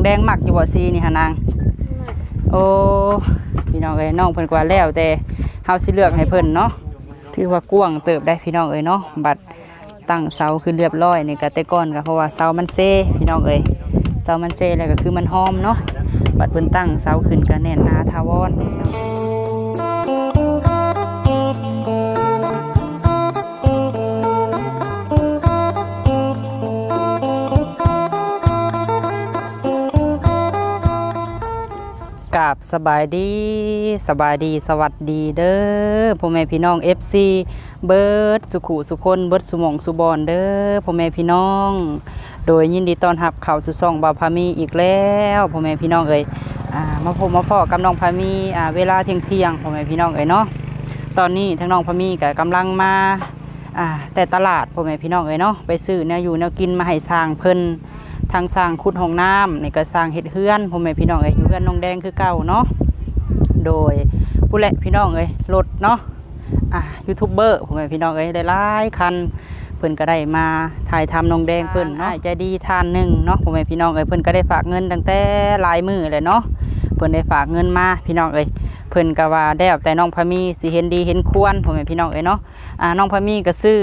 องแดงมักอยู่บ่สีนี่หานาง โอ้พี่น้องเอ้ยน้องเพิ่นกว่าแล้วแต่เฮาสิเลือกให้เพิ่นเนาะถือว่ากว้างเติบได้พี่น้องเอ้ยเนาะบัดตั้งเสาขึ้นเรียบร้อยนี่ก็แต่ก่อนก็เพราะว่าเสามันเซพี่น้องเอ้ยเสามันเซแล้วก็คือมันหอมเนาะบัดเพิ่นตั้งเสาขึ้นก็แน่นหนาทาวรพี่น้อง ราบสบายดีสบายดีสวัสดีเด้อพ่อแม่พี่น้อง FC เบิร์ดสุขุสุคนเบิร์ดสุมองสุบอนเด้อพ่อแม่พี่น้อง โดยยินดีต้อนรับเขาสู่ช่องบาวพามีอีกแล้วพ่อแม่พี่น้องเอ้ยมาพบมาพ่อกับน้องพามีเวลาเที่ยงเที่ยงพ่อแม่พี่น้องเอ้ยเนาะตอนนี้ทั้งน้องพามีก็กำลังมาแต่ตลาดพ่อแม่พี่น้องเอ้ยเนาะไปซื้อแนวอยู่แนวกินมาให้สร้างเพิ่น ทางสร้างขุดห้องน้ำนี่ก็สร้างเฮ็ดเฮือนพ่อแม่พี่น้องเอ้ยอยู่เฮือนน้องแดงคือเก่าเนาะโดยผู้แหละพี่น้องเอ้ยรถเนาะอ่ายูทูบเบอร์พ่อแม่พี่น้องเอ้ยได้หลายคันเพิ่นก็ได้มาถ่ายทำนองแดงเพิ่นเนาะใจดีทานหนึ่งเนาะพ่อแม่พี่น้องเอ้ยเพิ่นก็ได้ฝากเงินตั้งแต่หลายมือเลยเนาะเพิ่นได้ฝากเงินมาพี่น้องเอ้ยเพิ่นก็ว่าได้แต่น้องพามีสิเห็นดีเห็นควรพ่อแม่พี่น้องเอ้ยเนาะอ่าน้องพามีก็ซื้อ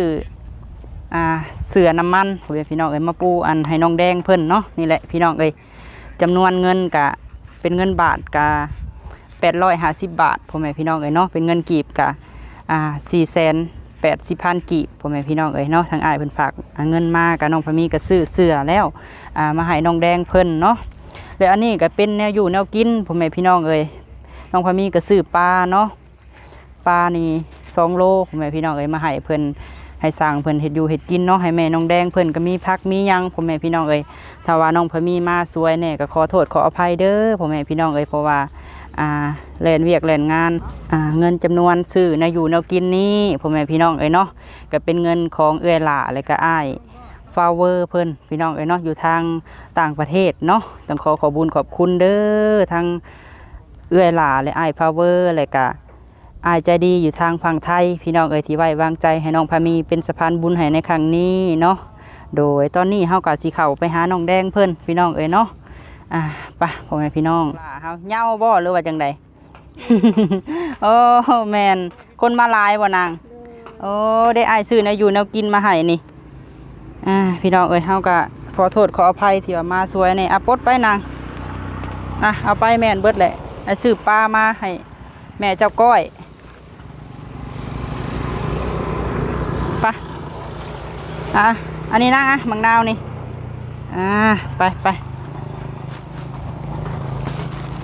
อ่าเสือน้ำมันพ่อแม่พี่น้องเอ้ยมาปูอันให้น้องแดงเพิ่นเนาะนี่แหละพี่น้องเอ้ยจำนวนเงินกะเป็นเงินบาทกะ850บบาทพ่อแม่พี่น้องเอ้ยเนาะเป็นเงินกีบกะอ่า4แสนแปดสิบพันกีบพ่อแม่พี่น้องเอ้ยเนาะทางอ้ายเพิ่นฝากเงินมากับน้องพมีก็ซื้อเสื้อแล้วอ่ามาให้น้องแดงเพิ่นเนาะแล้วอันนี้ก็เป็นแนวอยู่แนวกินพ่อแม่พี่น้องเอ้ยน้องพมีก็ซื้อปลาเนาะปลานี่สองโลพ่อแม่พี่น้องเอ้ยมาให้เพิ่น ให้สร้างเพิ่นเฮ็ดอยู่เฮ็ดกินเนาะให้แม่น้องแดงเพิ่นก็มีพักมียังพ่อแม่พี่น้องเอ้ยถ้าว่าน้องพะมีมาสวยแน่ก็ขอโทษขออภัยเด้อพ่อแม่พี่น้องเอ้ยเพราะว่าอ่าแล่นเวียกแล่นงานอ่าเงินจำนวนซื้อในะอยู่แนวกินนี้พ่อแม่พี่น้องเอ้ยเนาะก็เป็นเงินของเอื้อยหล่าอะไรก็อ้ายฟาเวอร์เพิ่นพี่น้องเอ้ยเนาะอยู่ทางต่างประเทศเนาะต้องขอขอบุญขอบคุณเด้อทางเอื้อยหล่าและอ้ายฟาเวอร์อะก็ อายใจดีอยู่ทางฝั่งไทย พี่น้องเอ้ยที่ไว้วางใจให้น้องพามีเป็นสะพานบุญให้ในครั้งนี้เนาะโดยตอนนี้เฮาก็สิเข้าไปหาน้องแดงเพิ่อนพี่น้องเอ้ยเนาะอะไปะพ่อแม่พี่น้องเฮาเหย้าบ่หรือว่าจังใดโอ้แมนคนมาลายบ่นางโอ้ได้อายซื้อนวอยู่แนวกินมาให้นี่อ่าพี่น้องเอ้ยเฮาก็ขอโทษขออภัยที่ว่ามาสวยนี่อะปดไปนางอะเอาไปแม่นเบิดแหละไอ้ซื้อปลามาให้แม่เจ้าก้อยไปะ อะอันนี้นะอะมังนาวนี่ อ่า ไปไป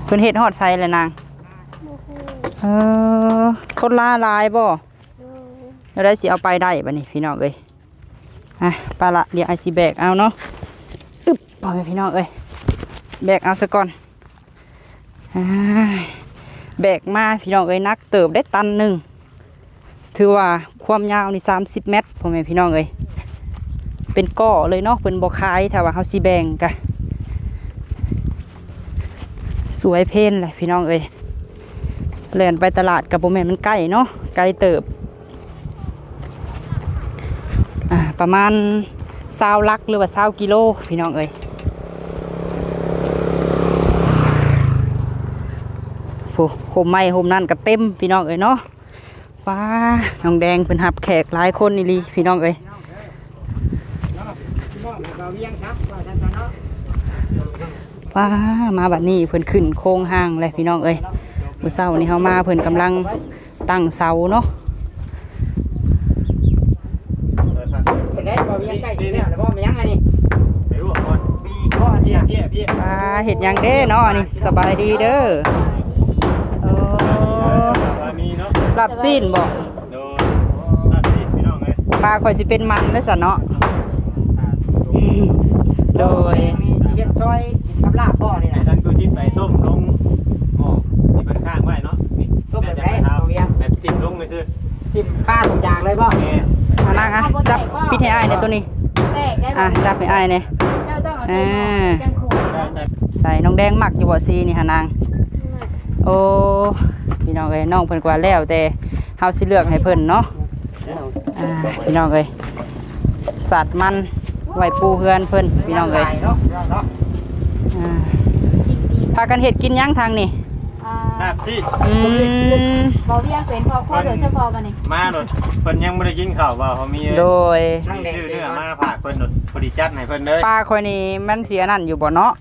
เพิ่นเฮ็ดฮอดไซเลยนาง เออคนลาหลายบ่แล้วได้สิเอาไปได้บัดนี้พี่น้องเอ้ยอะปลาละเดี๋ยวไอสิแบกเอาเนาะ อึ๊บพ่อแม่พี่น้องเอ้ย แบกเอาซะก่อนอ่าแบกมาพี่น้องเอ้ยนักเติบได้ตันหนึ่งถือว่าความยาวนี่30เมตรพ่อแม่พี่น้องเอ้ย เป็นก้อเลยเนาะเป็นบ่อคายถ้าว่าเฮาสิแบ่งกะสวยเพนเลยพี่น้องเอ้ยแล่นไปตลาดกับโบแมนมันใกล้เนาะไกลเติบประมาณซาวลักหรือว่าซาวกิโลพี่น้องเอ้ยโอ้โหมไม้โฮมนั่นก็เต็มพี่น้องเอ้ยเนาะว้าน้องแดงเป็นหับแขกหลายคนนี่ลีพี่น้องเอ้ย ว้ามาบัดนี้เพิ่นขึ้นโค้งห้างเลยพี่น้องเอ้ยมื้อเช้านี้เฮามาเพิ่นกำลังตั้งเสาเนาะเห็นได้บ่มียังใกล้สิแล้วแล้วบ่มียังอันนี้ไปรู้ก่อนปีก้อนเนี่ยเบี้ยเบี้ยว้าเฮ็ดหยังเด้เนาะนี่สบายดีเด้อโอ้ปลามีเนาะรับซีนบ่โดนตัดพี่พี่น้องเลยปลาข่อยสิเป็นมันได้อซะเนาะ โดย มีสิเฮ็ดซอยกับลาบบ่นี่ไอ้นะฉันกูชิดไปต้มลงหม้อที่เป็นข้างไว้เนาะนี่ต้มแบบไหนเท้าเอาเวียงแบบติดลงเลยซื้อจิ้มข้าวทุกอย่างเลยบ่แม่มานั่งอะจับพิษให้อ้ายในตัวนี้แตกได้อะจับให้อ้ายเนี่ยเจ้าต้องเอาใส่หม้อจังขวดได้ใส่ใส่น้องแดงมักอยู่บ่ซีนี่หานาง โอ้พี่น้องเอ้ยน้องเพิ่นกว่าแล้วแต่เฮาสิเลือกให้เพิ่นเนาะอ่าพี่น้องเอ้ยสัตว์มัน ไว้ปูเฮือนเพิ่นพี่น้องเอ้ยเนาะเนาะอ่าากันเฮ็ดกินหยังทางนี่อ่าครับสิอืมบ่เวียงเป็นพอพ่อโดยเฉพาะกันนี่มาโดดเพิ่นยังบ่ได้กินข้าวว่าเขามีโดยชื่อเนื้อมาฝากเพิ่นโดดพอดีจัดให้เพิ่นเลยปลาคอยนี่มันเสียนั่นอยู่บ่เนาะ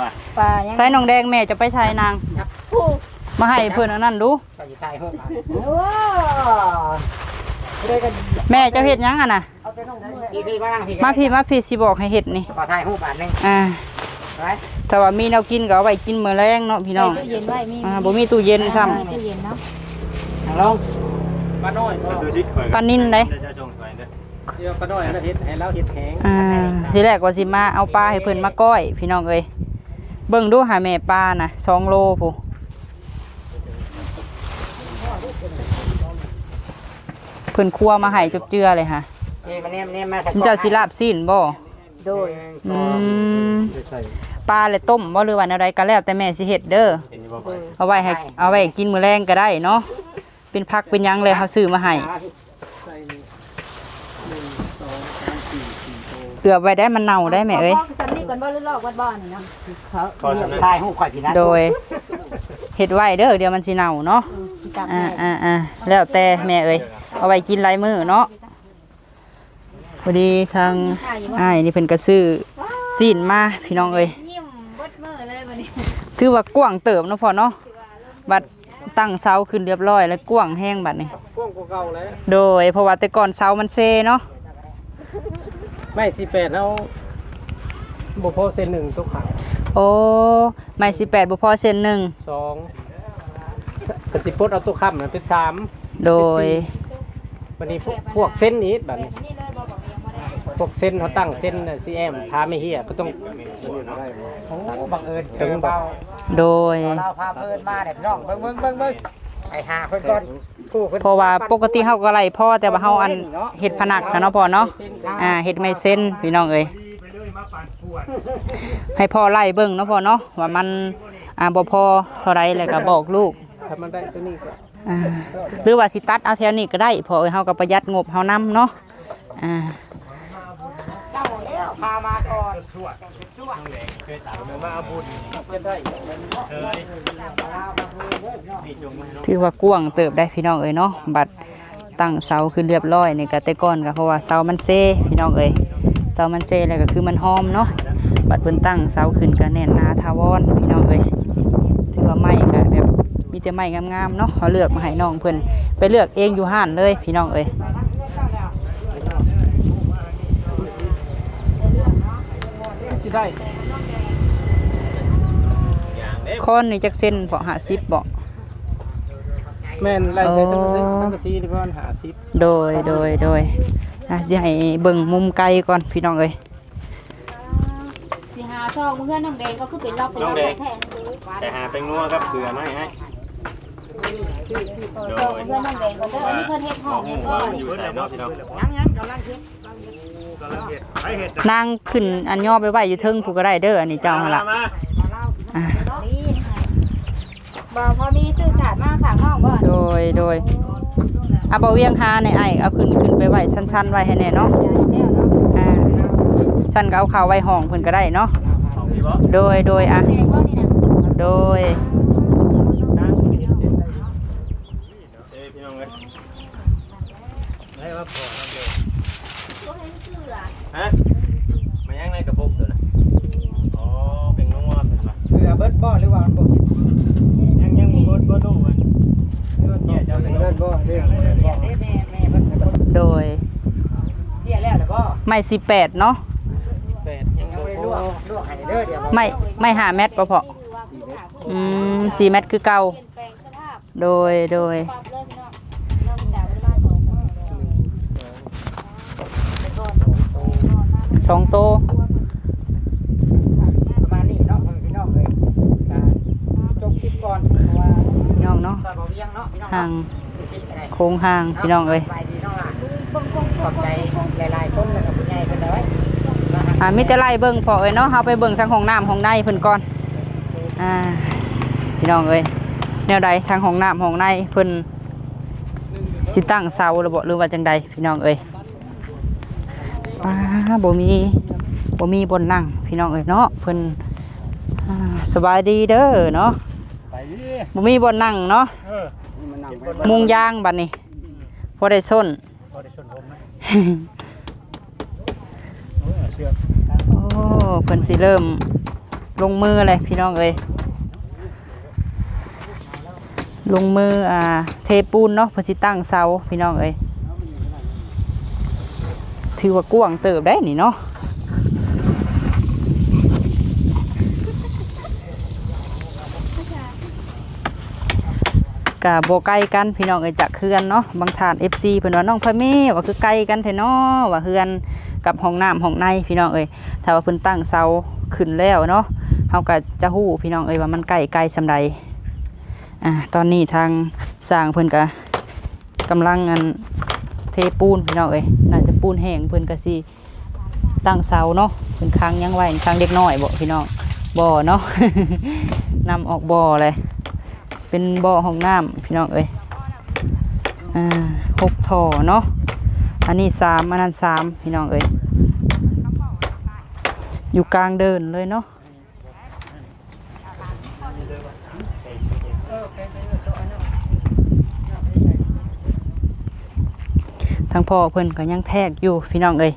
ว่าปลายังใช้น้องแดงแม่จะไปใช้นาง ผู้มาให้เพิ่นอันนั้นดูก็สิตายโหดว้าได้กัน แม่เจะเฮ็ดหยังอะน่ะ พี่พี่มานั่งพี่มาพี่มาพี่สิบอกให้เฮ็ดนี่ ขอถ่ายรูปบาทนึงอ่าไว้ถ้าว่ามีแนวกินก็เอาไว้กินมื้อแรงเนาะพี่น้องใส่ตู้เย็นไว้มีอ่าบ่มีตู้เย็นซ้ำมีตู้เย็นเนาะนั่งลงปลาน้อยดูสิข่อยปลานิ่นไหนจะชงข่อยเด้อเดี๋ยวปลาน้อยแล้วเฮ็ดให้เราเฮ็ดแห้งอ่าทีแรกว่าสิมาเอาปลาให้เพิ่นมาก้อย พี่น้องเอ้ยเบิ่งดูหาแม่ปลาน่ะ2โลพุ เพิ่นคั่วมาให้จบเจือเลยค่ะนี่มาเนี่ยเนี่ยมาสักฉันเจ้าสิลาบซีนบ่โดยอืมปลาเลยต้มบ่หรือว่าแนวใดก็แล้วแต่แม่สิเฮ็ดเด้อเห็นอยู่บ่ข่อยเอาไว้ให้เอาไว้กินมื้อแรงก็ได้เนาะเป็นผักเป็นหยังเลยเขาซื้อมาให้ใส่นี่หนึ่งสองสามสี่สี่โตเกือบไว้ได้มันเน่าได้แม่เอ้ยพ่อจำนี่ก่อนบ่หรือลอกวัดบ่อนี่เนาะพอเท่านั้นถ่ายรูปข่อยพี่นะโดยเฮ็ดไว้เด้อเดี๋ยวมันสิเน่าเนาะสิกลับอ่าแม่อ่าอ่าแล้วแต่แม่เอ้ย เอาไว้กินหลายมื้อเนาะพอดีทางถ่ายอยู่บ่อ้ายนี่เพิ่นก็ซื้อซีนมาพี่น้องเอ้ยยิ้มเบดมือเลยบัดนี้ถือว่ากว้างเติบเนาะพ่อเนาะบัดตั้งเสาขึ้นเรียบร้อยแล้วกว้างแห้งบัดนี้กว้างกว่าเก่าแล้วโดยเพราะว่าแต่ก่อนเสามันเซเนาะไม่สิแปดเอาบ่พอเส้นหนึ่งทุกขังโอ้ไม้18บ่พอเส้นหนึ่งสองกสิปลดเอาตัวค้ำนั่นเป็นสามโดย วันนี้พวกพวกเส้นนี้แบบนี้นี่เลยบ่บอกเวียงบ่ได้พวกเส้นเขาตั้งเส้นน่ะซีแอมพาไม่เฮียก็ต้อง โอ้บังเอิญถึงเบาโดย เราพาเพิ่นมาเนี่ยพี่น้องเบิ่งเบิ่งเบิ่งเบิ่งไปหาเพิ่นก่อนผู้พิ่นเพราะว่าปกติเฮาก็ไล่พ่อแต่ว่าเฮาอันเฮ็ดผนักค่ะเนาะพ่อเนาะอ่าเฮ็ดไม้เส้นพี่น้องเอ้ยให้พ่อไล่เบิ่งเนาะพ่อเนาะว่ามันอ่าบ่พอเท่าไรแล้วก็บอกลูกถ้ามันได้ตัวนี้ก็ อ่าหรือว่าสิตัดเอาแถวนี้ก็ได้พอเฮาก็ประหยัดงบเฮานํเนาะอ่าเจ้าแล้วพามาก่อนเคยตามมาเอาบุญเป็นได้เคยนี่าถือว่ากว้างเติบได้พี่น้องเอ้ยเนาะบัดตั้งเสาขึ้นเรียบร้อยนี่ก็แต่ก่อนก็เพราะว่าเสามันเซพี่น้องเอ้ยเสามันเซแล้วก็คือมันหอมเนาะบัดเพิ่นตั้งเสาขึ้นก็แน่นหนาทาวรพี่น้องเอ้ยถือว่าไม้ มีแต่ไม้งามๆเนาะเขาเลือกมาให้น้องเพิ่นไปเลือกเองอยู่ห้านเลยพี่น้องเอ้ยสิได้อย่างเด้ค้อนนี่จักเส้นเพาะ50บ่แม่นไล่ใส่ทั้งสังกะสีนี่ประมาณ50โดยโดยโดยอะสิให้เบิ่งมุมไกลก่อนพี่น้องเอ้ยสิหาซองเพื่อนน้องแดงก็คือเป็นรอบเป็นรอบแทนเลยแต่หาเป็นนัวกับเกลือมาให้ ซองเพื่อนน้องแดงก็เด้ออันนี้เพิ่นเฮ็ดห้องเฮ็ดก่อนอยู่ใส่เนาะพี่น้องยังยังกำลังคิดนางขึ้นอันย่อไปไหวอยู่เทิงผู้ก็ได้เด้ออันนี้เจ้าหั่นล่ะมาอะนี่ค่ะบ่พอมีสื่อสารมาฝากห้องบ่โดยโดยเอาบ่เวียงหาในไอ้เอาขึ้นขึ้นไปไหว้ชั้นๆไว้ให้แน่เนาะแล้วเนาะอ่าชั้นก็เอาเข้าไว้ห้องเพิ่นก็ได้เนาะโดยโดยอะโดย นั่งเฮ็ดเส้นได้ เอ้ยพี่น้องเอ้ย ได้ว่าพอแล้วเดี๋ยว ฮะมายังในกระปุกตัวน่ะอ๋อเป็นนัวเป็นว่า เรือเบิดบ่หรือว่ามันบ่เห็น ยังยังบ่เบิดบ่ดูมันเนี่ยเจ้าเป็น เดินบ่เดิน เรียกได้แม่แม่เพิ่น โดย เรียก แล้วหรือบ่ไม้18เนาะแปดยังยังบ่ไม่ได้พลวอกลวกให้เด้อเดี๋ยวไม่ไม่หาเม็ดบ่พออืม4เม็ดคือเก่าเปลี่ยนแปลงสภาพโดยโดยปรับเลยพี่น้องเริ่มจากประมาณ2มื้อไปก่อนนอนมาสองโตประมาณนี้เนาะพี่น้องเลยการจบคลิปก่อนเพราะว่าพี่น้องเนาะซอยบ่เวียงเนาะพี่น้องห่างคิดอะไรโค้งห่างพี่น้องเอ้ยสบายดีน้องล่ะขอบใจ อ่ามีแต่ไล่เบิ่งพอเอ้ยเนาะเฮาไปเบิ่งทางห้องน้ำห้องในเพิ่นก่อนอ่าพี่น้องเอ้ยแนวใดทางห้องน้ำห้องในเพิ่นสิตั้งเสาหรือบ่หรือว่าจังใดพี่น้องเอ้ยป้าบ่มีบ่มีบนนั่งพี่น้องเอ้ยเนาะเพิ่นอ่าสบายดีเด้อเนาะไปดิบ่มีบ่นั่งเนาะเออมันนั่งไปมุงยางบัดนี้พอได้ส้น พอได้ชนผมไหมเออเชือก โอ้เพิ่นสิเริ่มลงมือเลยพี่น้องเอ้ยลงมืออ่าเทปูนเนาะเพิ่นสิตั้งเสาพี่น้องเอ้ยถือว่ากว้างเติบได้นี่เนาะกะบ่ไกลกันพี่น้องเอ้ยจากเฮือนเนาะบางทาน FC เพิ่นว่าน้องพะเม่ว่าคือไกลกันแท้เนาะว่าเฮือน กับห้องน้ำห้องในพี่น้องเอ้ยถ้าว่าเพิ่นตั้งเสาขึ้นแล้วเนาะเฮาก็จะฮู้พี่น้องเอ้ยว่ามันใกล้ไกลสำใดอ่าตอนนี้ทางสร้างเพิ่นก็กำลังอันเทปูนพี่น้องเอ้ยน่าจะปูนแห้งเพิ่นก็สิตั้งเสาเนาะเพิ่นค้างยังไว้ค้างเด็กน้อยบ่พี่น้องบ่อเนาะนำออกบ่อเลย เป็นบ่อห้องน้ำพี่น้องเอ้ยอ่าหกท่อเนาะ อันนี้สามอันนั้นสามพี่น้องเอ้ยอยู่กลางเดินเลยเนาะทางพ่อเพิ่นก็ยังแทกอยู่พี่น้องเอ้ย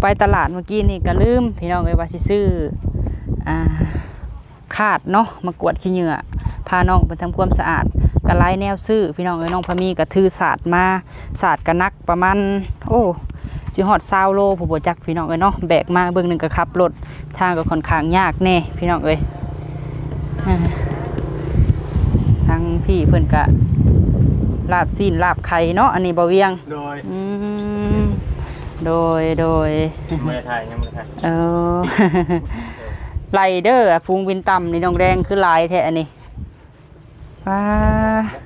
ไปตลาดเมื่อกี้นี่ก็ลืม พี่น้องเอ้ยว่าสิซื้ออ่าคาดเนาะมากวดขี้เหงื่อพาน้องไปทำความสะอาด ก็ไล่แนวซื้อพี่น้องเอ้ยน้องพะมีก็ถือศาสตร์มาศาสตร์ก็นักประมาณโอ้สิฮอดซาวโลผู้บ่จักพี่น้องเอ้ยเนาะแบกมาเบิ่งหนึงก็ขับรถทางก็ค่อนข้างยากแน่พี่น้องเอ้ยอ่าทางพี่เพิ่นก็ลาบซีนลาบไข่เนาะอันนี้บ่เวียง โดยอืมโดยโดยไม่ได้ถ่ายยังไม่ได้ถ่ายเออไลเดอร์ฟูงบินต่ำนี่น้องแดงคือหลายแท้อันนี้ ว้า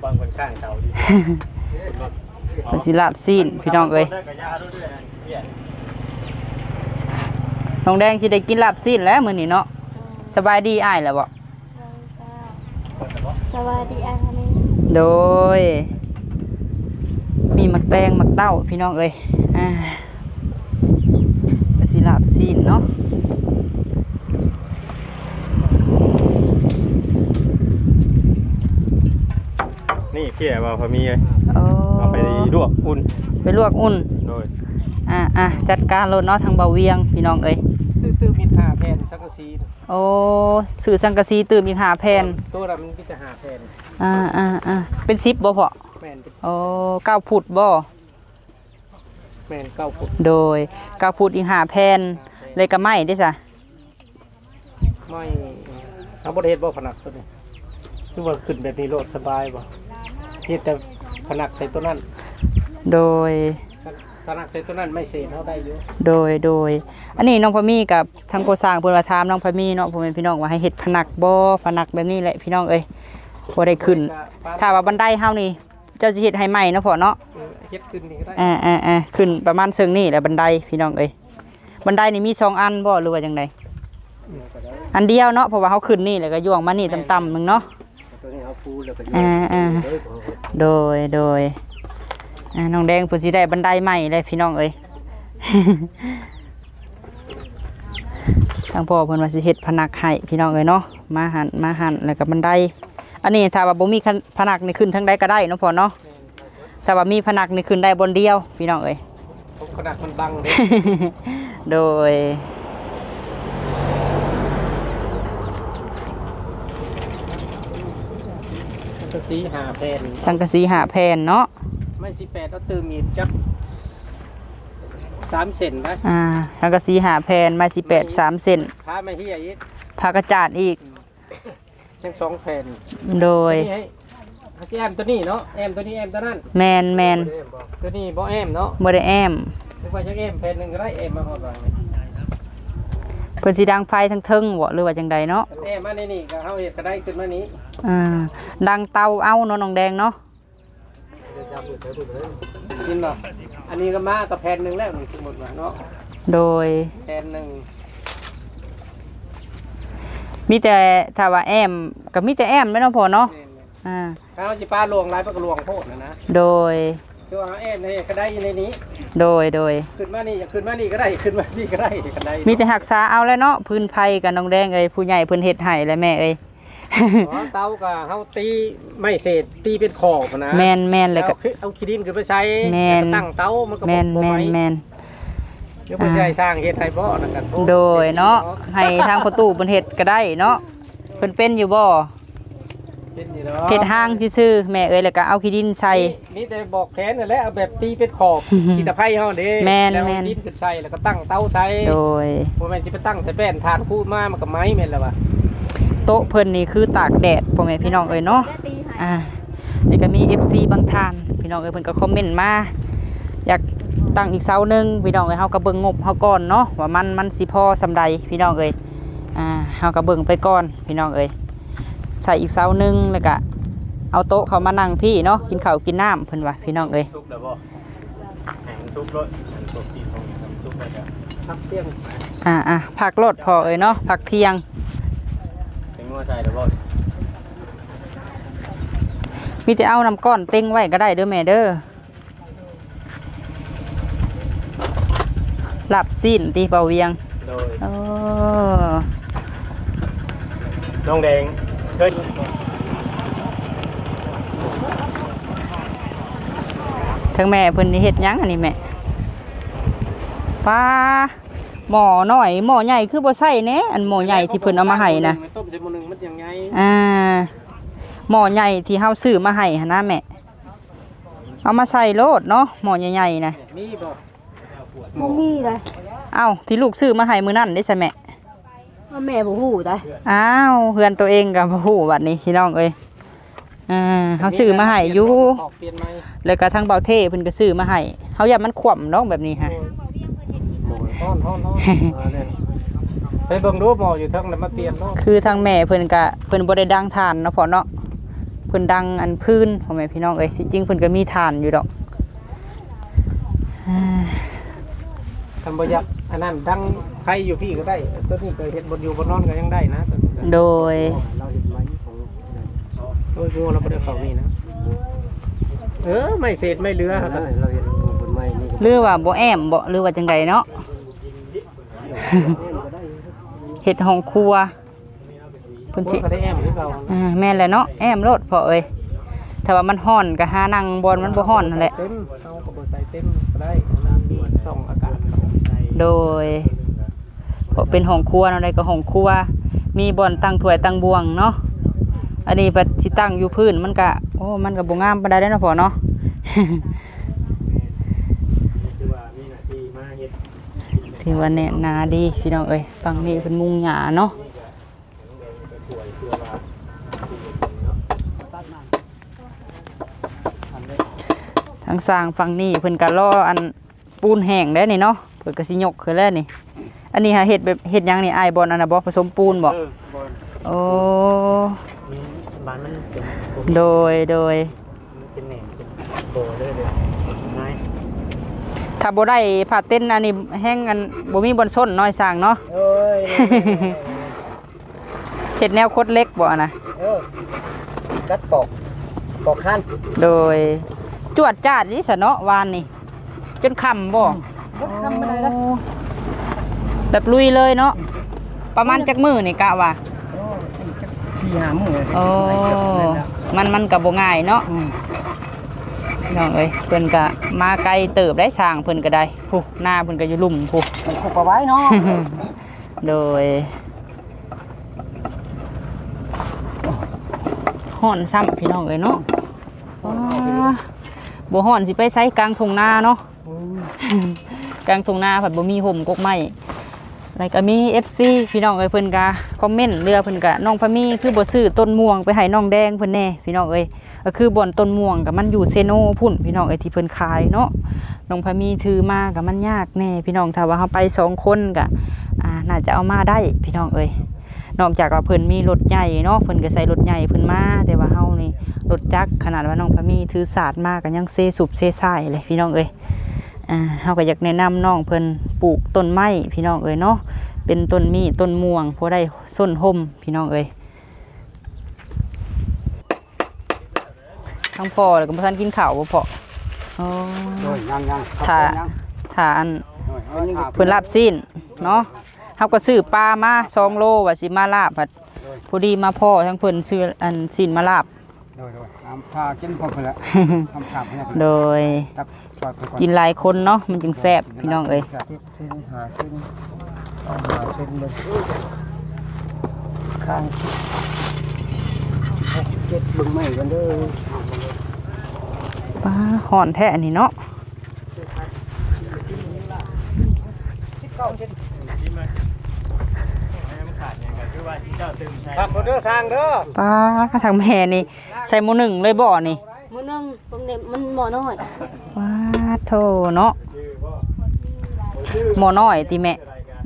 บางคนข้างเตาดีมันสิลาบซีนพี่น้องเอ้ยได้กระยาด้วยด้วยนะเหี้ยน้องแดงสิได้กินลาบซีนแล้วมื้อนี้เนาะสบายดีอ้ายแล้วบ่สวัสดีอันนี้โดย มีหมักแตงหมักเต้าพี่น้องเอ้ยอ่าเป็นสิลาบซีนเนาะ นี่พี่แอบว่าพอมีเลยโอ้เอาไปลวกอุ่นไปลวกอุ่นโดยอ่าอ่าจัดการรถเนาะทางเบาเวียงพี่น้องเอ้ยซื้อตื้อมีหาแผ่นสังกะสีน่ะโอ้สื่อสังกะสีตื่มอีกหาแผ่นตัวละมันมีแต่หาแผ่นอ่าอ่าอ่าเป็นซิปบ่พอแม่นเป็นโอ้เก้าพุดบ่แม่นเก้าฟุตโดยเก้าพุดอีกหาแผ่นเลยกระไม้ได้ซะไม่ทำบริเฮ็ดบ่ผนักตัวนี้คือว่าขึ้นแบบนี้โลดสบายบ่ เฮ็ดแต่ผนักใส่ตัวนั้นโดย ผนักใส่ตัวนั้นไม่เสียเท่าได้อยู่โดยโดย อันนี้น้องพะมีกับทางโคสร้างเพิ่นว่าถามน้องพะมีเนาะพ่อแม่พี่น้องว่าให้เฮ็ดผนักบ่ผนักแบบนี้แหละพี่น้องเอ้ยบ่ได้ขึ้น ถ้าว่าบันไดเฮานี่เจ้าสิเฮ็ดให้ใหม่เนาะพ่อเนาะเออเฮ็ดขึ้นนี่ก็ได้อ่าอ่าอ่าขึ้นประมาณเชิงนี่แหละบันไดพี่น้องเอ้ยบันไดนี่มีสองอันบ่หรือว่าจังได เออก็ได้อันเดียวเนาะเพราะว่าเฮาขึ้นนี่แล้วก็ย่วงมานี่ต่ำๆหนึงเนาะ ตัวนี้เอาปูแล้วก็อ่าอ่าโดยโดยอ่าน้องแดงเพิ่นสิได้บันไดใหม่เลยพี่น้องเอ้ย ทางพ่อเพิ่นว่าสิเฮ็ดพนักให้พี่น้องเอ้ยเนาะมาหันมาหันแล้วก็บันได อันนี้ถ้าว่าบ่มีคันพนักนี่ขึ้นทางใดก็ได้เนาะพ่อเนาะถ้าว่ามีพนักนี่ขึ้นได้บนเดียวพี่น้องเอ้ย ผมขนาดมันบังเลยโดย สัง กะสีหาแผ่นสังกะสีหาแผ่นเนาะไม่สิแปดเอาตื้อมีดจักสามเซนไหมอ่าสังกะสีหาแผ่นไม้สิแปดสามเซนพาไม่เฮียอีกผ้ากระจาดอีกยังสองแผ่นโดยนี่ให้เอาที่แอมตัวนี้เนาะแอมตัวนี้แอมตัวนั้นแมนแมนตัวนี้บ่แอมเนาะบ่ได้แอมนึกว่าจะแอมแผ่นหนึ่งก็ได้แอมมาหอดวางเพิ่นสิดังไฟทั้งเทิงบ่หรือว่าจังใดเนาะแอมมาในนี่ก็เฮาเฮ็ดก็ได้ขึ้นมานี้อ่าดังเตาเอาเนาะน้องแดงเนาะกินเนาะอันนี้ก็มากับแผ่นหนึ่งแล้วนี่สมมติว่าเนาะโดยแผ่นหนึ่งมีแต่ถ้าว่าแอมก็มีแต่แอมไม่เนาะพอเนาะนี่อ่าๆถ้าเราสิปลาลวงหลายปลาก็ลวงโพดนะนะโดย คือว่าแอนนี่ก็ได้อยู่ในนี้ โดยโดย ขึ้นมานี่อยากขึ้นมานี่ก็ได้ขึ้นมานี่ก็ได้ก็ได้มีแต่หักษาเอาแล้วเนาะพื้นไผกับน้องแดงเอ้ยผู้ใหญ่เพิ่นเฮ็ดให้แล้วแม่เอ้ยอ๋อเตาก็เฮาตีไม่เศษตีเป็นขอบนะแม่นแม่นเลยก็เอาขี้เอาขี้ดินขึ้นไปใช้แม่นแล้วก็ตั้งเตามันก็แม่นบ่แม่ไหนแม่นเดี๋ยวบ่ใช่สร้างเฮ็ดให้บ่นั่นกันโดยเนาะให้ทางประตูเพิ่นเฮ็ดก็ได้เนาะเพิ่นเป็นอยู่บ่ เป็นอยู่เนาะเฮ็ดห้างซื่อๆแม่เอ้ยแล้วก็เอาขี้ดินใส่ มีแต่บอกแขนนั่นแหละเอาแบบตีเป็นขอบอือฮึกีตาไผ่เฮาเด้แม่นแล้วแม่น ดินขึ้นใส่แล้วก็ตั้งเตาใส่โดย บ่แม่นสิไปตั้งใส่แป้นทานคู่มามันก็ไม้แม่นแล้วว่ะโต๊ะเพิ่นนี่คือตากแดดพ่อแม่พี่น้องเอ้ยเนาะได้ตีให้อ่าแล้วก็มี FC บางท่าน พี่น้องเอ้ยเพิ่นก็คอมเมนต์มา อยากตั้งอีกเสาหนึงพี่น้องเอ้ยเฮาก็เบิ่งงบเฮาก่อนเนาะว่ามันมันสิพอสำใดพี่น้องเอ้ยอ่าเฮาก็เบิ่งไปก่อนพี่น้องเอ้ย ใส่อีกเสาหนึ่งแล้วก็เอาโต๊ะเขามานั่งพี่เนาะกินข้าวกินน้ำเพิ่นว่าพี่น้องเอ้ยทุกแล้วบ่แหงทุกรถแหงทุกที่ตรงนี้ทำทุกแล้วจ้ะพักเที่ยงอ่าอะพักรถพอเอ้ยเนาะพักเที่ยงเป็นงัวใจแล้วบ่มีแต่เอาน้ำก้อนเต็งไว้ก็ได้เด้อแม่เด้อหลับสิ้นตีเบาเวียงโดยโอ้น้องแดง เคยทั้งแม่เพิ่นนี่เฮ็ดหยังอันนี้แม่ป้าหม้อน้อยหม้อใหญ่คือบ่ใส่แหน่อันหม้อใหญ่ที่เพิ่นเอามาให้นะต้มใส่หม้อหนึงมันยังไงอ่าหม้อใหญ่ที่เฮาซื้อมาให้หั่นนะแม่เอามาใส่โลดเนาะหม้อใหญ่ๆนะมีบ่บ่มีเลยเอ้าที่ลูกซื้อมาให้มื้อนั้นได้ใช่แม่ว่า แม่บ่ฮู้ได้อ้าวเฮือนตัวเองกับผู้บัดนี้พี่น้องเอ้ยอ่าเฮาซื้อมาให้อยู่ออกเปลี่ยนใหม่แล้วก็ทางเบาเท่เพิ่นก็ซื้อมาให้เฮาอยากมันขว่ำเนาะแบบนี้ฮะฮ้อนฮ้อนฮ้อนอ่าเนี่ยไปเบิ่งดูหมออยู่เทิงแล้วมาเปลี่ยนเนาะคือทางแม่เพิ่นก็เพิ่นบ่ได้ดังทานเนาะพ่อเนาะเพิ่นดังอันพื้นพ่อแม่พี่น้องเอ้ยที่จริงเพิ่นก็มีทานอยู่ดอกอ่า ทำบ่อยากอันนั้นดัง ใครอยู่พี่ก็ได้ตัวนี้เคยเฮ็ดบนอยู่บนนอนก็ยังได้นะตัวนี้โดย เราเห็นไหมของโอ้ยงูเราไม่ได้เข้านี่นะ เออไม่เศษไม่เหลือครับเราเห็นบนไม้นี่หรือว่าบ่แอมบ่หรือว่าจังใดเนาะเฮ็ดห้องครัวเพิ่นพวสิกก็ได้แอมหรือเปล่าอ่าแม่นแหละเนาะแอมโลดพ่อเอ้ยถ้าว่ามันฮ้อนก็หานั่งบอนมันบ่ฮ้อนนั่นแหละ เต็มเอากระบอกใส่เต็มก็ได้น้ำดีส่องอากาศเข้าโดย เพราะเป็นห้องครัวเนาะใดก็ห้องครัว มีบ่อนตั้งถ้วยตั้งบวงเนาะอันนี้ปัดสิตั้งอยู่พื้นมันก็โอ้มันก็บ่งามปานใดเด้เนาะพ่อเนาะที่มาเฮ็ดถือว่าแน่นาดีพี่น้องเอ้ยฝั่งนี้เป็นมุงหญ้าเนาะทางสร้างฝั่งนี้เพิ่นก็รออันปูนแห้งได้นี่เนาะเพิ่นก็สิยกขึ้นแล้วนี่ อันนี้หาเฮ็ดแบบเฮ็ดหยังนี่อ้ายบ่อนอันน่ะบ่ผสมปูนบ่เออบ่โอ้บ้านมันเป็นโดยโดยเป็นแหน่งเป็นโบเลยเลยง่ายถ้าบ่ได้ผ้าเต้นอันนี้แห้งอันบ่มีบอนส้นน้อยสร้างเนาะเอ้ยเฮ็ดแนวคดเล็กบ่อะนะเออกัดปอกปอกขั้นโดย จวดจาดนี่ซะเนาะวานนี่ จนค่ำบ่ทำอะไรนะ แบบลุยเลยเนาะประมาณจักมื้อนี่กะว่าที่หามือโอ้มันมันก็บ่ง่ายเนาะพี่น้องเอ้ยเพิ่นก็มาไกลเติบได้สร้างเพิ่นก็ได้ผู้หน้าเพิ่นก็อยู่ลุ่มผู้มันคุกเอาไว้เนาะโดยห่อนซ้ำพี่น้องเอ้ยเนาะว้าบ่ห่อนสิไปไสกลางทุ่งนาเนาะกลางทุ่งนาผัดบ่มีห่มกกไม้ แล้วก็มี FC พี่น้องเอ้ยเพิ่นก็คอมเมนต์เรือเพิ่นก็น้องพะมีคือบ่ซื้อต้นม่วงไปให้น้องแดงเพิ่นแน่พี่น้องเอ้ยก็คือบ่อนต้นม่วงก็มันอยู่เซโนพุ่นพี่น้องเอ้ยที่เพิ่นขายเนาะน้องพะมีถือมาก็มันยากแน่พี่น้องถ้าว่าเฮาไปสองคนก็อ่าน่าจะเอามาได้พี่น้องเอ้ยนอกจากว่าเพิ่นมีรถใหญ่เนาะเพิ่นก็ใส่รถใหญ่เพิ่นมาแต่ว่าเฮานี่รถจักรขนาดว่าน้องพะมีถือศาสตร์มากก็ยังเซสุบเซซ่ายเลยพี่น้องเอ้ยอ่าเฮาก็อยากแนะนำน้องเพิ่น ปลูกต้นไม้พี่น้องเอ้ยเนาะเป็นต้นมีต้นม่วงพอได้ส้นห่มพี่น้องเอ้ยทั้งพ่อแล้วก็บ่ทันกินข้าวบ่พออ๋อโดยยังยังถ้าถ้าอันโดยเอาเพิ่นลาบสิ้นเนาะเฮาก็ซื้อปลามา2โลว่าสิมาลาบบัดพอดีมาพ่อทั้งเพิ่นซื้ออันสิ้นมาลาบโดยโดยทำพากินพอไปละทำขาบเนี่ยโดยตักปล่อยไป ก่อนกินหลายคนเนาะมันจึงแซ่บพี่น้องเอ้ยเส้นหาเส้นเอาหาเส้นเลยข้างหกเจ็ดบึงไม่กันเด้อปลาห่อนแท้อันนี้เนาะมันขาดอย่างก็คือว่าที่เจ้าตื่นใช่ครับเด้อสร้างเด้อปลาทางแม่นี่ ใส่หมูหนึ่งเลยบ่นี่มื้อนึงตรงนี้มันหม้อน้อยว้า โธ่เนาะหมอน้อยติแม่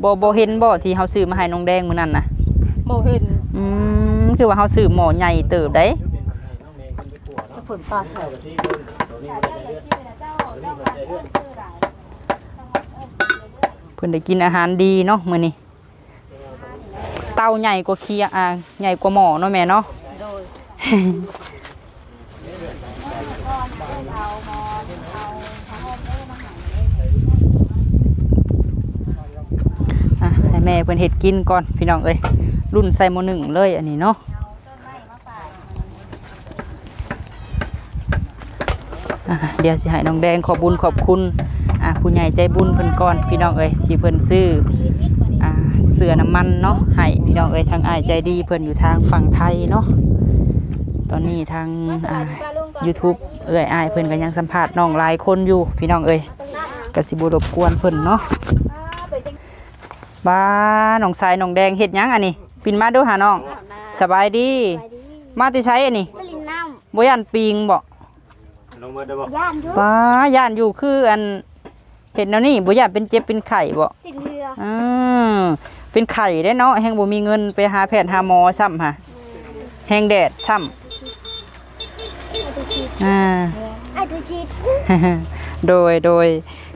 บ่บ่เห็นบ่ที่เฮาซื้อมาให้น้องแดงมื้อนั้นน่ะบ่เห็นอืมคือว่าเฮาซื้อหมอใหญ่เติบได้ผลปลาไข่เพิ่นได้กินอาหารดีเนาะมื้อนี้เต้าใหญ่กว่าเคียอ่าใหญ่กว่าหมอเนาะแม่เนาะโดย อะให้ แม่เพิ่นเฮ็ดกินก่อนพี่น้องเอ้ยรุ่นใส่หมอหนึ่งเลยอันนี้เนาะเดี๋ยวสิให้น้องแดงขอบุญขอบคุณอะผู้ใหญ่ใจบุญเพิ่นก่อนพี่น้องเอ้ยที่เพิ่นซื้ออาเสือน้ำมันเนาะให้พี่น้องเอ้ยทางอ้ายใจดีเพิ่นอยู่ทางฝั่งไทยเนาะตอนนี้ทางอ่า YouTube เอ้ยอ้ายเพิ่นก็ยังสัมภาษณ์น้องหลายคนอยู่พี่น้องเอ้ยกสิบ่รบกวนเพิ่นเนาะ บ้าน้องสายน้องแดงเฮ็ดหยังอันนี้ปินมาดูหาน้องสบายดี มาติใช้อันนี้ไปลินน้บ่ย่านปิงบ่ลงมือได้บ่ำย่านทุกบ้าย่านอยู่คืออันเห็นแนวนี้บ่ย่านเป็นเจ็บเป็นไข้บ่ติดเรืออืมเป็นไข้ได้เนาะแฮงบ่มีเงินไปหาแพทย์หาหมอซ้ำหะแฮงแดดซ้ำอ่า ไอ้ตัวชีดโดยโดย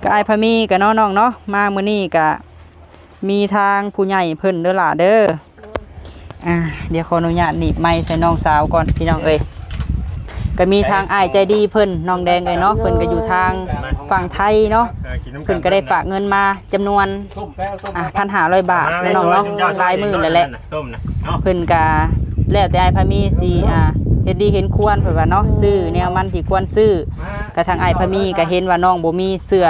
ก็ไอายพะมีกับน้องๆเนาะมามื้อนี้ก็ มีทางผู้ใหญ่เพิ่นเด้อล่ะเด้ออ่าเดี๋ยวขออนุญาตหนีบไม้ใส่น้องสาวก่อนพี่น้องเอ้ยก็มีทางอ้ายใจดีเพิ่นน้องแดงเอ้ยเนาะเพิ่นก็อยู่ทางฝั่งไทยเนาะเออกินน้ำเพิ่นก็ได้ฝากเงินมาจำนวนต้มแป้วต้มอะ1,500บาทแม่น้องเนาะหลายมื้อแล้วแหละต้มนะเนาะเพิ่นก็แล้วแต่ไอ้ายพามีสิอ่า เฮ็ดดีเห็นควรเพิ่นว่าเนาะซื้อแนวมันที่ควรซื้อกระทางไอ้ายพามีก็เห็นว่าน้องบ่มีเสื้อ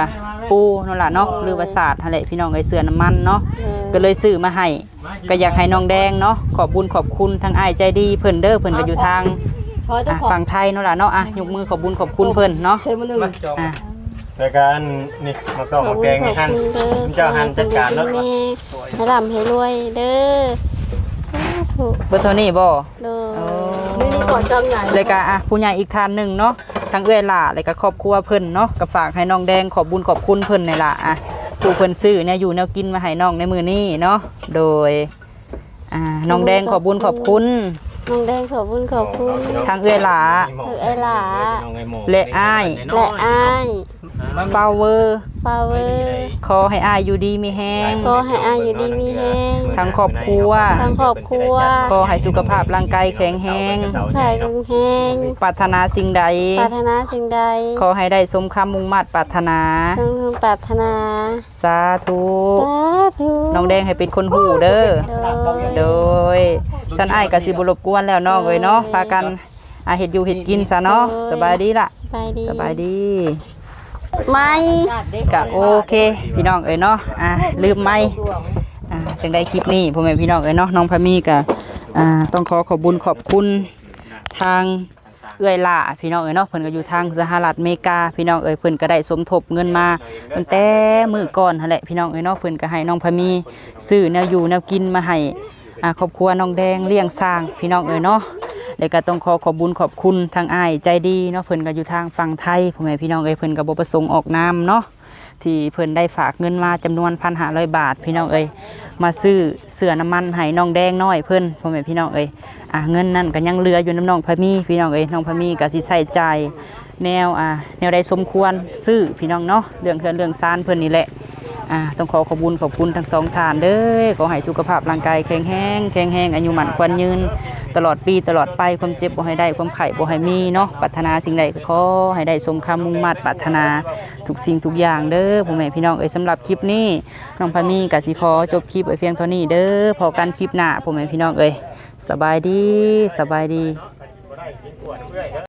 ปูนั่นล่ะเนาะหรือว่าสาดนั่นแหละพี่น้องไอ้เสื้อน้ำมันเนาะก็เลยซื้อมาให้ก็อยากให้น้องแดงเนาะขอบคุญขอบคุณทางอ้ายใจดีเพิ่นเด้อเพิ่นก็อยู่ทางขอเจ้าอะของฝั่งไทยนั่นล่ะเนาะอะยกมือขอบคุญขอบคุณเพิ่นเนาะใช้มือหนึ่งมาจองอะแต่การนี่มาต้องมาแกงนี่หั่นเจ้าหั่นจัดการแล้วให้ร่ำให้รวยเด้อสาธุเบิดเท่านี้บ่เด้อ เลยก็อะผู้ใหญ่อีกท่านหนึ่งเนาะทางเอื้อยหล่าเลยก็ครอบครัวเพิ่นเนาะก็ฝากให้น้องแดงขอบบุญขอบคุณเพิ่นในล่ะอะผู้เพิ่นซื้อเนี่ยอยู่แนวกินมาให้น้องในมือนี้เนาะโดยอ่าน้องแดงขอบบุญขอบคุณน้องแดงขอบคุณขอบคุณทางเอื้อยหล่าและอ้ายและอ้าย ฟาวเวอร์ฟาเวอร์ขอให้อายอยู่ดีมีแฮงขอให้อ้ายอยู่ดีมีแฮงทั้งครอบครัวทั้งครอบครัวขอให้สุขภาพร่างกายแข็งแรงขายลุงแฮงปรารถนาสิ่งใดปรารถนาสิ่งใด ขอให้ได้สมคำมุ่งมั่นปรารถนาทั้งพึงปรารถนาสาธุสาธุน้องแดงให้เป็นคนหูเด้อเด้อโดยท่านไอ้ายกสิบุรบกวนแล้วเน้องเอ้ยเนาะพากันอาเห็ดอยู่เห็ดกินซะเนาะสบายดีล่ะสบายดีสบายดี ไม่กะโอเค พี่น้องเอ้ยเนาะอะลืมไม่อ่าจังได้คลิปนี้พ่อแม่พี่น้องเอ้ยเนาะน้องพามีกะอ่าต้องขอขอบบุญขอบคุณทางเอื้อยล่าพี่น้องเอ้ยเนาะเพิ่นก็อยู่ทางสหรัฐอเมริกาพี่น้องเอ้ยเพิ่นก็ได้สมทบเงินมาตั้งแต่มื้อก่อนหั่นแหละพี่น้องเอ้ยเนาะเพิ่นก็ให้น้องพามีซื้อแนวอยู่แนวกินมาให้ ครอบครัวน้องแดงเลี้ยงสร้างพี่น้องเอ้ยเนาะแล้วก็ต้องขอขอบบุญขอบคุณทางอ้ายใจดีเนาะเพิ่นก็อยู่ทางฝั่งไทยพ่อแม่พี่น้องเอ้ยเพิ่นก็บ่ประสงค์ออกนามเนาะที่เพิ่นได้ฝากเงินมาจำนวน1,500บาท พี่น้องเอ้ยมาซื้อเสื้อน้ำมันให้น้องแดงน้อยเพิ่นพ่อแม่พี่น้องเอ้ยอะเงินนั่นก็ยังเหลืออยู่น้ำน้องพะมีพี่น้องเอ้ยน้องพะมีก็สิใช้จ่ายแนวอ่าแนวใดสมควรซื้อพี่น้องเนาะเรื่องเฮือนเรื่องซานเพิ่นนี่แหละ อ่าต้องขอขอบคุญขอบคุณทั้งสองท่านเด้อขอให้สุขภาพร่างกายแข็งแรงแข็งแรงอายุหมันควันยืน ตลอดปีตลอดไปความเจ็บบ่ให้ได้ความไข้บ่ให้มีเนาะปรารถนาสิ่งใดก็ขอให้ได้สมคำมุ่งมั่นปรารถนาทุกสิ่งทุกอย่างเด้อพ่อแม่พี่น้องเอ้ยสำหรับคลิปนี้น้องพามีกสิขอจบคลิปไว้เพียงเท่านี้เด้อพอกันคลิปหน้าพ่อแม่พี่น้องเอ้ยสบายดีสบายดี